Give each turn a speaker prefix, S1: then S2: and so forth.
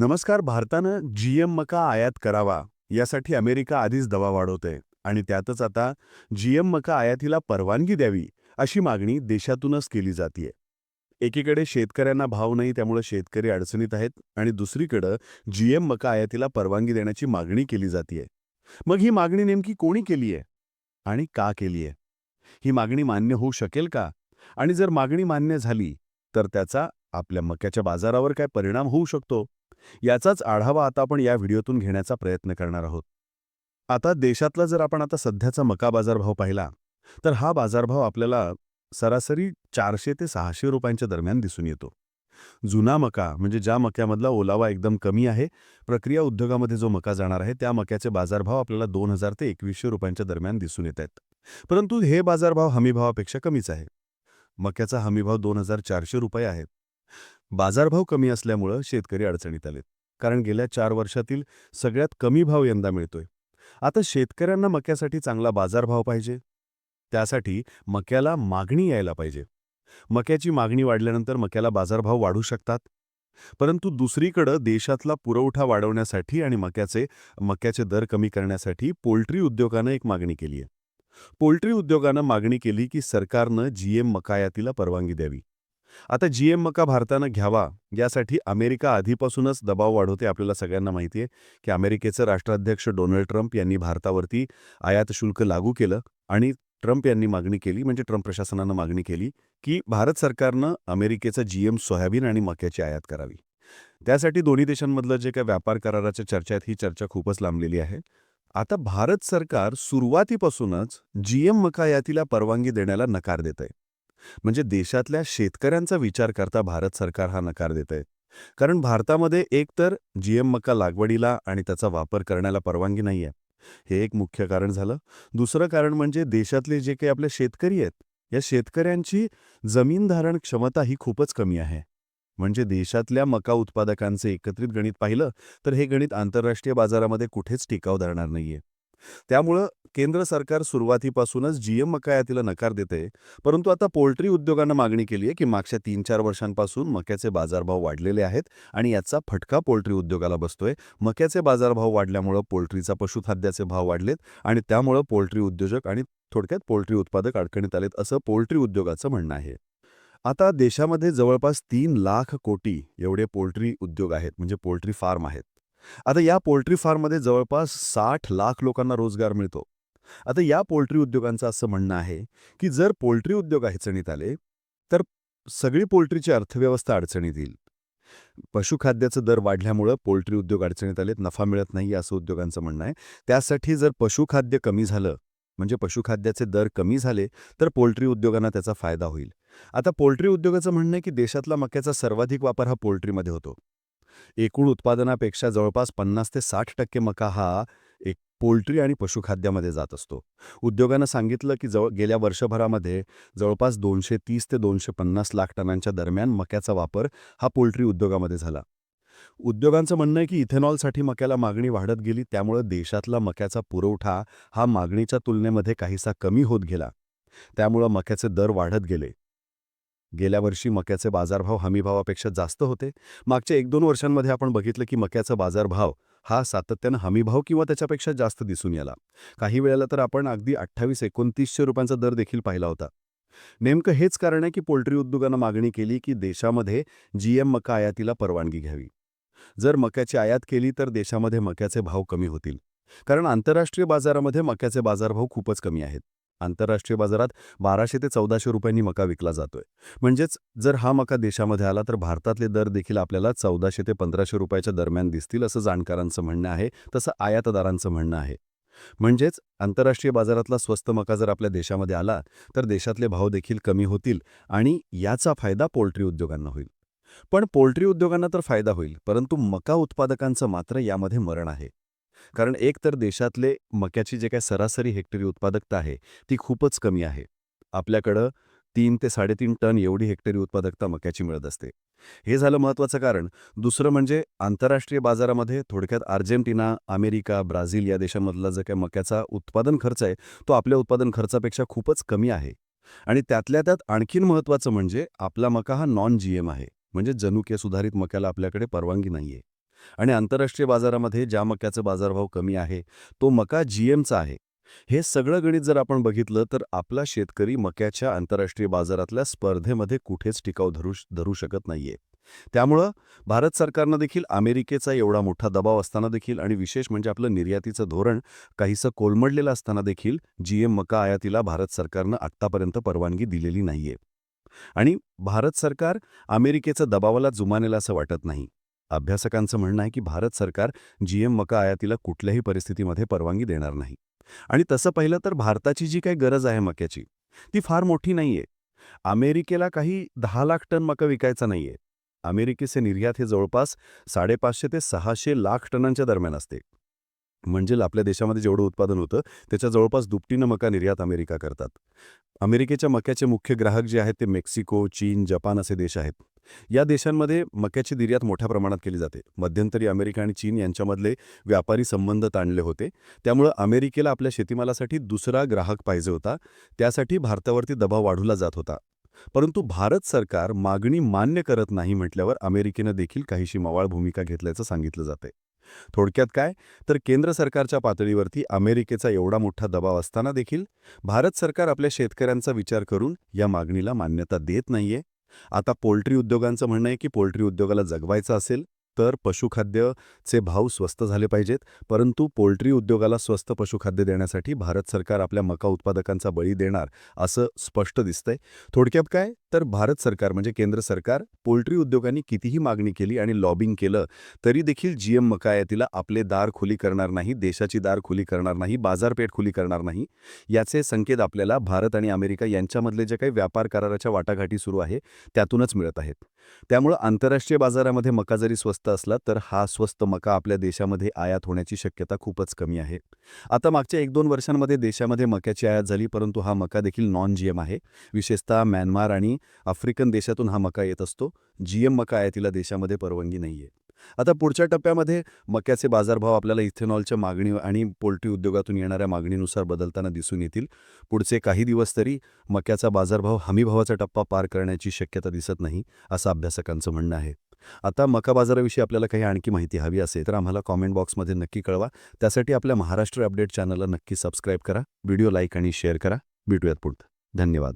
S1: नमस्कार भारतानं जीएम मका आयात करावा यासाठी अमेरिका आधीच दवा वाढवते आणि त्यातच आता जीएम मका आयातीला परवानगी द्यावी अशी मागणी देशातूनच केली जातीय. एकीकडे शेतकऱ्यांना भाव नाही त्यामुळे शेतकरी अडचणीत आहेत आणि दुसरीकडं जीएम मका आयातीला परवानगी देण्याची मागणी केली जातीय. मग ही मागणी नेमकी कोणी केली आहे आणि का केली आहे ही मागणी मान्य होऊ शकेल का? आणि जर मागणी मान्य झाली तर त्याचा आपल्या मक्याच्या बाजारावर काय परिणाम होऊ शकतो? याचाच आढावा आता आपण या व्हिडिओतून घेण्याचा प्रयत्न करणार आहोत. आता देशातला जर आपण आता सध्याचा मका बाजारभाव पाहिला तर हा बाजारभाव आपल्याला सरासरी चारशे ते सहाशे रुपयांच्या दरम्यान दिसून येतो. जुना मका म्हणजे ज्या मक्यामधला ओलावा एकदम कमी आहे प्रक्रिया उद्योगामध्ये जो मका जाणार आहे त्या मक्याचे बाजारभाव आपल्याला दोन हजार ते एकवीसशे रुपयांच्या दरम्यान दिसून येत आहेत. परंतु हे बाजारभाव हमीभावापेक्षा कमीच आहे. मक्याचा हमीभाव दोन हजार चारशे रुपये आहेत बाजारभाव कमी असल्यामुळं शेतकरी अडचणीत आलेत. कारण गेल्या चार वर्षातील सगळ्यात कमी भाव यंदा मिळतोय. आता शेतकऱ्यांना मक्यासाठी चांगला बाजारभाव पाहिजे. त्यासाठी मक्याला मागणी यायला पाहिजे. मक्याची मागणी वाढल्यानंतर मक्याला बाजारभाव वाढू शकतात. परंतु दुसरीकडं देशातला पुरवठा वाढवण्यासाठी आणि मक्याचे मक्याचे दर कमी करण्यासाठी पोल्ट्री उद्योगानं एक मागणी केली आहे पोल्ट्री उद्योगानं मागणी केली की सरकारनं जीएम मकायातीला परवानगी द्यावी. आता जीएम मका भारतानं घ्यावा यासाठी अमेरिका आधीपासूनच दबाव वाढवते आपल्याला सगळ्यांना माहिती आहे की अमेरिकेचं राष्ट्राध्यक्ष डोनाल्ड ट्रम्प यांनी भारतावरती आयात शुल्क लागू केलं आणि ट्रम्प यांनी मागणी केली म्हणजे ट्रम्प प्रशासनानं मागणी केली की भारत सरकारनं अमेरिकेचं जीएम सोयाबीन आणि मक्याची आयात करावी. त्यासाठी दोन्ही देशांमधलं जे काही व्यापार कराराच्या चर्चा आहेत ही चर्चा खूपच लांबलेली आहे. आता भारत सरकार सुरुवातीपासूनच जीएम मका आयातीला परवानगी देण्याला नकार देत आहे म्हणजे देशातल्या शेतकऱ्यांचा विचार करता भारत सरकार हा नकार देत आहे कारण भारतामध्ये एकतर जीएम मका लागवडीला आणि त्याचा वापर करण्याला परवानगी नाही आहे हे एक मुख्य कारण झालं. दुसरं कारण म्हणजे देशातले जे काही आपले शेतकरी आहेत या शेतकऱ्यांची जमीन धारण क्षमता ही खूपच कमी आहे. म्हणजे देशातल्या मका उत्पादकांचे एकत्रित गणित पाहिलं तर हे गणित आंतरराष्ट्रीय बाजारामध्ये कुठेच टिकाव धरणार नाहीये. त्यामुळं केंद्र सरकार सुरुवातीपासूनच जीएम मकायातीला नकार देते परंतु आता पोल्ट्री उद्योगानं मागणी केली आहे की मागच्या तीन चार वर्षांपासून मक्याचे बाजारभाव वाढलेले आहेत आणि याचा फटका पोल्ट्री उद्योगाला बसतोय. मक्याचे बाजारभाव वाढल्यामुळं पोल्ट्रीचा पशुखाद्याचे भाव वाढलेत आणि त्यामुळं पोल्ट्री उद्योजक आणि थोडक्यात पोल्ट्री उत्पादक अडचणीत आलेत असं पोल्ट्री उद्योगाचं म्हणणं आहे. आता देशामध्ये जवळपास तीन लाख कोटी एवढे पोल्ट्री उद्योग आहेत म्हणजे पोल्ट्री फार्म आहेत. आता या पोल्ट्री फार्ममध्ये जवळपास साठ लाख लोकांना रोजगार मिळतो. आता या पोल्ट्री उद्योगांचं असं म्हणणं आहे की जर पोल्ट्री उद्योग अडचणीत आले तर सगळी पोल्ट्रीची अर्थव्यवस्था अडचणीत येईल. पशुखाद्याचं दर वाढल्यामुळं पोल्ट्री उद्योग अडचणीत आलेत नफा मिळत नाही असं उद्योगांचं म्हणणं आहे. त्यासाठी जर पशुखाद्य कमी झालं म्हणजे पशुखाद्याचे दर कमी झाले तर पोल्ट्री उद्योगांना त्याचा फायदा होईल. आता पोल्ट्री उद्योगाचं म्हणणं आहे की देशातला मक्याचा सर्वाधिक वापर हा पोल्ट्रीमध्ये होतो. एकूण उत्पादनापेक्षा जवळपास पन्नास ते साठ टक्के मका हा एक पोल्ट्री आणि पशुखाद्यामध्ये जात असतो. उद्योगानं सांगितलं की जवळ गेल्या वर्षभरामध्ये जवळपास दोनशे तीस ते दोनशे पन्नास लाख टनांच्या दरम्यान मक्याचा वापर हा पोल्ट्री उद्योगामध्ये झाला. उद्योगांचं म्हणणं आहे की इथेनॉलसाठी मक्याला मागणी वाढत गेली त्यामुळं देशातला मक्याचा पुरवठा हा मागणीच्या तुलनेमध्ये काहीसा कमी होत गेला. त्यामुळं मक्याचे दर वाढत गेले. गेल्या वर्षी मक्याचे बाजारभाव हमीभावापेक्षा जास्त होते. मागच्या एक दोन वर्षांमध्ये आपण बघितलं की मक्याचा बाजारभाव हा सातत्यानं हमीभाव किंवा त्याच्यापेक्षा जास्त दिसून याला. काही वेळेला तर आपण अगदी अठ्ठावीस एकोणतीसशे रुपयांचा दर देखील पाहिला होता. नेमकं हेच कारण आहे की पोल्ट्री उद्योगानं मागणी केली की देशामध्ये जीएम मका आयातीला परवानगी घ्यावी. जर मक्याची आयात केली तर देशामध्ये मक्याचे भाव कमी होतील. कारण आंतरराष्ट्रीय बाजारामध्ये मक्याचे बाजारभाव खूपच कमी आहेत. आंतरराष्ट्रीय बाजारात बाराशे ते चौदाशे रुपयांनी मका विकला जातोय. म्हणजेच जर हा मका देशामध्ये आला तर भारतातले दर देखील आपल्याला चौदाशे ते पंधराशे रुपयाच्या दरम्यान दिसतील असं जाणकारांचं म्हणणं आहे तसं आयातदारांचं म्हणणं आहे. म्हणजेच आंतरराष्ट्रीय बाजारातला स्वस्त मका जर आपल्या देशामध्ये आला तर देशातले भाव देखील कमी होतील आणि याचा फायदा पोल्ट्री उद्योगांना होईल. पण पोल्ट्री उद्योगांना तर फायदा होईल परंतु मका उत्पादकांचं मात्र यामध्ये मरण आहे. कारण एक तर देशातले मक्याची जे काय सरासरी हेक्टरी उत्पादकता आहे ती खूपच कमी आहे. आपल्याकडं तीन ते साडेतीन टन एवढी हेक्टरी उत्पादकता मक्याची मिळत असते. हे झालं महत्त्वाचं कारण. दुसरं म्हणजे आंतरराष्ट्रीय बाजारामध्ये थोडक्यात अर्जेंटिना अमेरिका ब्राझील या देशांमधला जो काही मक्याचा उत्पादन खर्च आहे तो आपल्या उत्पादन खर्चापेक्षा खूपच कमी आहे. आणि त्यातल्या त्यात आणखीन महत्त्वाचं म्हणजे आपला मका हा नॉन जीएम आहे. म्हणजे जनुकीय सुधारित मक्याला आपल्याकडे परवानगी नाहीये. आणि आंतरराष्ट्रीय बाजारामध्ये ज्या मक्याचा बाजारभाव कमी आहे तो मका जीएमचा आहे. हे सगळं गणित जर आपण बघितलं तर आपला शेतकरी मक्याच्या आंतरराष्ट्रीय बाजारातल्या स्पर्धेमध्ये कुठेच टिकाव धरू धरू शकत नाहीये. त्यामुळं भारत सरकारनं देखील अमेरिकेचा एवढा मोठा दबाव असताना देखील आणि विशेष म्हणजे आपलं निर्यातीचं धोरण काहीसं कोलमडलेलं असताना देखील जीएम मका आयातीला भारत सरकारनं आत्तापर्यंत परवानगी दिलेली नाहीये. आणि भारत सरकार अमेरिकेचा दबावाला जुमानेला असं वाटत नाही. अभ्यासकांचं म्हणणं आहे की भारत सरकार जीएम मका आयातीला कुठल्याही परिस्थितीमध्ये परवानगी देणार नाही. आणि तसं पाहिलं तर भारताची जी काही गरज आहे मक्याची ती फार मोठी नाहीये. अमेरिकेला काही दहा लाख टन मका विकायचा नाहीये. अमेरिकेचे निर्यात हे जवळपास साडेपाचशे ते सहाशे लाख टनांच्या दरम्यान असते. म्हणजे आपल्या देशामध्ये जेवढं उत्पादन होतं त्याच्या जवळपास दुपटीनं मका निर्यात अमेरिका करतात. अमेरिकेच्या मक्याचे मुख्य ग्राहक जे आहेत ते मेक्सिको चीन जपान असे देश आहेत. या देशांमध्ये मक्याची निर्यात मोठ्या प्रमाणात केली जाते. मध्यंतरी अमेरिका आणि चीन यांच्यामधले व्यापारी संबंध ताणले होते. त्यामुळं अमेरिकेला आपल्या शेतीमालासाठी दुसरा ग्राहक पाहिजे होता. त्यासाठी भारतावरती दबाव वाढवला जात होता. परंतु भारत सरकार मागणी मान्य करत नाही म्हटल्यावर अमेरिकेनं देखील काहीशी मवाळ भूमिका घेतल्याचं सांगितलं जाते थोडक्यात काय? तर केंद्र सरकारच्या पातळीवरती अमेरिकेचा एवढा मोठा दबाव असताना देखील भारत सरकार आपल्या शेतकऱ्यांचा विचार करून या मागणीला मान्यता देत नाहीये. आता पोल्ट्री उद्योगांचं म्हणणं आहे की पोल्ट्री उद्योगाला जगवायचं असेल तर पशुखाद्यचे भाव स्वस्त झाले पाहिजेत परंतु पोल्ट्री उद्योगाला स्वस्त पशुखाद्य देण्यासाठी भारत सरकार आपल्या मका उत्पादकांचा बळी देणार असं स्पष्ट दिसतंय. थोडक्यात काय? तर भारत सरकार म्हणजे केंद्र सरकार पोल्ट्री उद्योगांनी कितीही मागणी केली आणि लॉबिंग केलं तरी देखील जीएम मकायातीला आपले दार खुली करणार नाही देशाची दार खुली करणार नाही बाजारपेठ खुली करणार नाही याचे संकेत आपल्याला भारत आणि अमेरिका यांच्यामधले जे काही व्यापार कराराच्या वाटाघाटी सुरू आहे त्यातूनच मिळत आहेत. त्यामुळं आंतरराष्ट्रीय बाजारामध्ये मका जरी स्वस्त असला तर हा स्वस्त मका आपल्या देशामध्ये आयात होण्याची शक्यता खूपच कमी आहे. आता मागच्या एक दोन वर्षांमध्ये देशामध्ये मक्याची आयात झाली परंतु हा मका देखील नॉन जीएम आहे. विशेषतः म्यानमार आणि आफ्रिकन देशातून हा मका येत असतो. जीएम मका आयातीला देशामध्ये परवानगी नाहीये. आता पुढच्या टप्प्यामध्ये मक्याचे बाजारभाव आपल्याला इथेनॉलच्या मागणी आणि पोल्ट्री उद्योगातून येणाऱ्या मागणीनुसार बदलताना दिसून येतील. पुढचे काही दिवस तरी मक्याचा बाजारभाव हमीभावाचा टप्पा पार करण्याची शक्यता दिसत नाही असं अभ्यासकांचं म्हणणं आहे. आता मका बाजाराविषयी आपल्याला काही आणखी माहिती हवी असेल तर आम्हाला कॉमेंट बॉक्समध्ये नक्की कळवा. त्यासाठी आपल्या महाराष्ट्र अपडेट चॅनलला नक्की सबस्क्राईब करा व्हिडिओ लाईक आणि शेअर करा. भेटूयात पुढं. धन्यवाद.